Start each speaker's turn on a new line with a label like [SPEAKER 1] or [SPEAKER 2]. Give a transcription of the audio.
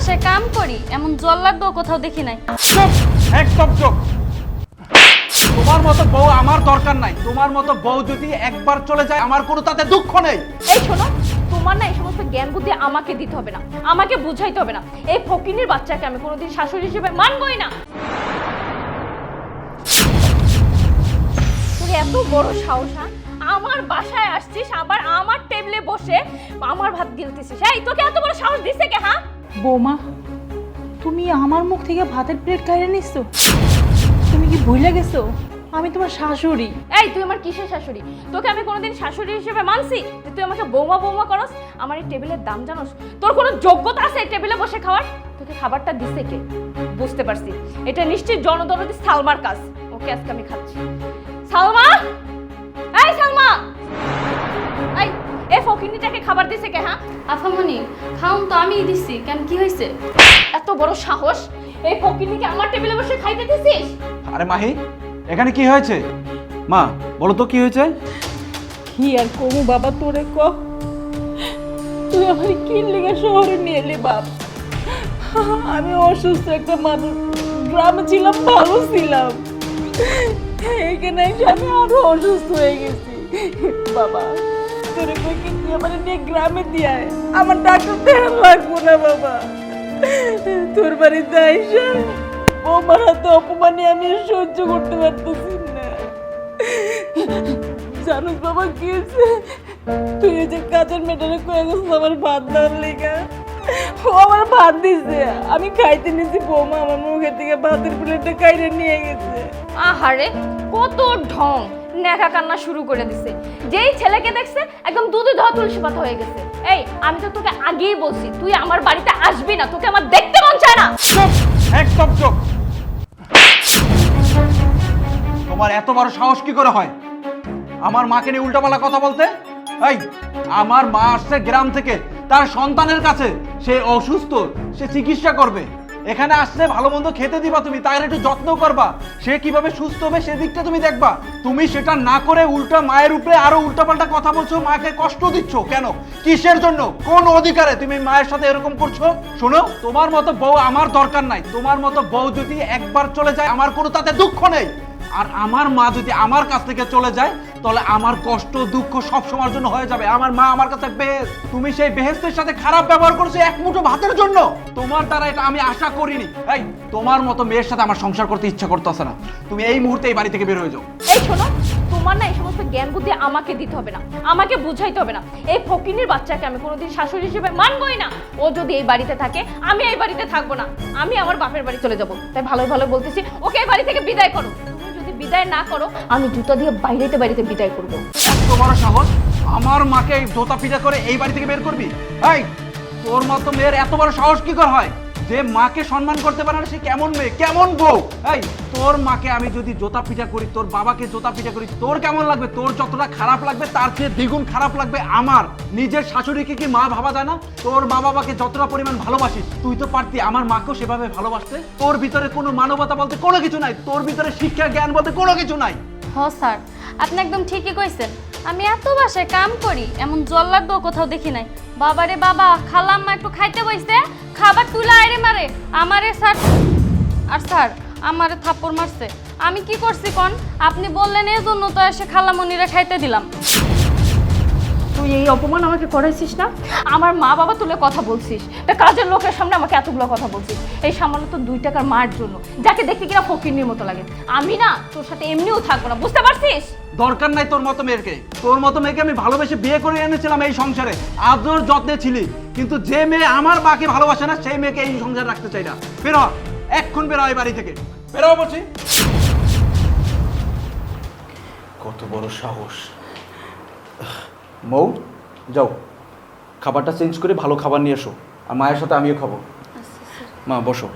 [SPEAKER 1] বাসায় কাম করি এমন জল্লাদ কোথাও দেখি নাই।
[SPEAKER 2] চুপ একদম চুপ। তোমার মতো বউ আমার দরকার নাই। তোমার মতো বউ যদি একবার চলে যায় আমার কোনো তাতে দুঃখ নেই।
[SPEAKER 3] এই শোনো তোমার না এই সমস্ত জ্ঞান বুদ্ধি আমাকে দিতে হবে না। আমাকে বুঝাইতে হবে না। এই ফকিনের বাচ্চাকে আমি কোনোদিন শাশুড়ি হিসেবে মানবই না। তোর এত বড় সাহস হ্যাঁ? আমার বাসায় আসছিস আবার আমার টেবিলে বসে আমার ভাত গিলতেছিস। এই তোকে এত বড় সাহস দিছে কে হ্যাঁ?
[SPEAKER 4] বৌমা, তুমি আমার মুখ থেকে ভাতের প্লেট খাইয়ে নিচ্ছ তুমি কি ভুলে গেছো? আমি তোমার শাশুড়ি।
[SPEAKER 3] এই, তুই আমার কিসের শাশুড়ি? তোকে আমি কোনোদিন শাশুড়ি হিসেবে মানছি? যে তুই আমাকে বৌমা বৌমা করস? আমার এই টেবিলের দাম জানোস? তোর কোনো যোগ্যতা আছে এই টেবিলে বসে খাওয়ার? তোকে খাবারটা দিছে কে? বুঝতে পারছি। এটা নিশ্চয়ই জনদরদি সালমার কাজ। ওকে, আজকে আমি খাচ্ছি। সালমা! খাবার দিছে কে হ্যাঁ
[SPEAKER 1] আফামনি খাউন তো আমিই দিছি। কেন কি হয়েছে?
[SPEAKER 3] এত বড় সাহস? এই ফকিনিকে আমার টেবিলে বসে খাইতে দিছিস?
[SPEAKER 2] আরে মাহি এখানে কি হয়েছে? মা বলো তো কি হয়েছে?
[SPEAKER 4] কি আর কমু বাবা তোরে ক? তুই আমার কি লেগে শহরে নিয়ে এলি বাপ। আমি অসুস্থ একটা মানুষ। গ্রামে ছিলাম ভালো ছিলাম। এখানে এসে আমি আরও অসুস্থ হয়ে গেছি। বাবা। তোরে কই কি তুই আমার নিয়ে গ্রামে দিয়ে আমার ডাক্তার লাগবো না বাবা। তোর বাড়িতে আইসা অপমানে আমি সহ্য করতে পারতেছি না। জানুস বাবা কি তুই যে কাজের মেটারে কয়ে গেছিস আমার ভাত দেওয়ার লেগা। ও আমার ভাত দিছে। আমি খাইতে নিয়েছি বৌমা আমার মুখের থেকে ভাতের প্লেটটা কাইরে নিয়ে গেছে।
[SPEAKER 3] আহারে, কত ঢং। নেকা কান্না শুরু করে দিছে। যেই দেখছে একদম দুধে ধোয়া তুলসী পাতা হয়ে গেছে। এই, আমি তো তোকে আগেই বলছি, তুই আমার বাড়িতে আসবি না, তোকে আমার দেখতে মন চায় না।
[SPEAKER 2] চুপ, একদম চুপ। তোমার এত বড় সাহস কি করে হয়? আমার মাকে নিয়ে উল্টাপাল্টা কথা বলতে? এই, আমার মা আসছে গ্রাম থেকে, তার সন্তানের কাছে। সে অসুস্থ, সে চিকিৎসা করবে। এখানে আসলে ভালো মন্দ খেতে দিবা তুমি, তার একটু যত্ন করবা। সে কীভাবে সুস্থ হবে সেদিকটা তুমি দেখবা। তুমি সেটা না করে উল্টা মায়ের উপরে আরও উল্টাপাল্টা কথা বলছো, মাকে কষ্ট দিচ্ছ। কেন? কিসের জন্য? কোন অধিকারে তুমি মায়ের সাথে এরকম করছ? শোনো, তোমার মতো বউ আমার দরকার নাই। তোমার মতো বউ যদি একবার চলে যায়, আমার কোনো তাতে দুঃখ নেই। আর আমার মা যদি আমার কাছ থেকে চলে যায় তাহলে আমার কষ্ট, দুঃখ সব সময়ের জন্য হয়ে যাবে। আমার মা আমার কাছে বেহেস তুমি সেই বেহেস্তের সাথে খারাপ ব্যবহার করছ এক মুঠো ভাতের জন্য। তোমার দ্বারা এটা আমি আশা করিনি। এই, তোমার মতো মেয়ের সাথে আমার সংসার করতে ইচ্ছা করতেছে না। তুমি এই মুহূর্তে এই বাড়ি থেকে বের হয়ে যাও।
[SPEAKER 3] এই শোনো, তোমার না এই সমস্ত জ্ঞান বুদ্ধি আমাকে দিতে হবে না। আমাকে বুঝাইতে হবে না। এই ফকিনের বাচ্চাকে আমি কোনোদিন শাশুড়ি হিসেবে মানবই না। ও যদি এই বাড়িতে থাকে, আমি এই বাড়িতে থাকব না। আমি আমার বাপের বাড়ি চলে যাব। তাই ভালো ভালো বলতেছি, ওকে এই বাড়ি থেকে বিদায় করো। বিদায় না করো, আমি জুতা দিয়ে বাইরেতে বাইরেতে বিদায় করব।
[SPEAKER 2] এত বড় সাহস? আমার মাকে জোতা পিজা করে এই বাড়ি থেকে বের করবি? এই, তোর মতো মেয়ের এত বড় সাহস কি করে হয়? যে মাকে সম্মান করতে পারে না, সে কেমন মেয়ে, কেমন বউ? এই, তোর মাকে আমি যদি জোতা পিঠা করি, তোর বাবাকে জোতা পিঠা করি, তোর কেমন লাগবে? তোর যতটা খারাপ লাগবে, তার চেয়ে দ্বিগুণ খারাপ লাগবে আমার। নিজের শাশুড়িকে কি মা ভাবা যায় না? তোর মা বাবাকে যতটা পরিমাণ ভালোবাসিস, তুই তো পারতি আমার মাকেও সেভাবে ভালোবাসতে। তোর ভিতরে কোনো মানবতা বলতে কোনো কিছু নাই। তোর ভিতরে শিক্ষা জ্ঞান বলতে কোনো কিছু নাই।
[SPEAKER 1] হ স্যার। আপনি একদম ঠিকই কইছেন। আমি এত বাসায় কাম করি, এমন জল্লাদ কোথাও দেখি নাই। বাবারে বাবা খালাম মা একটু খাইতে বইছে, খাবার তুলে আইরে মারে। আমারে স্যার, আর স্যার, আমারে থাপ্পড় মারছে। আমি কি করছি কন? আপনি বললেন, এজন্য জন্য তো এসে খালামণিরা খাইতে দিলাম।
[SPEAKER 3] তুই এই অপমান আমাকে করাইছিস না? আমার মা বাবা তুলে কথা বলছিস। তা কাজের লোকের সামনে আমাকে এতগুলো কথা বলছিস? এই সামান্য তো দুই টাকার মার জন্য যাকে দেখতে কিনা ফকিরনির মতো লাগে। আমি না তোর সাথে এমনিও থাকব না বুঝতে পারছিস?
[SPEAKER 2] দরকার নাই তোর মতো মেয়েকে। তোর মতো মেয়েকে আমি ভালোবেসে বিয়ে করে এনেছিলাম এই সংসারে। আদর যত্নে ছিলি। কিন্তু যে মেয়ে আমার মাকে ভালোবাসে না সেই মেয়েকে এই সংসার রাখতে চাই না। বের হ এক্ষুন বের এই বাড়ি থেকে। বেরো বলছি। কত বড় সাহস। মৌ যাও খাবারটা চেঞ্জ করে ভালো খাবার নিয়ে এসো। আর মায়ের সাথে আমিও খাব। মা বসো।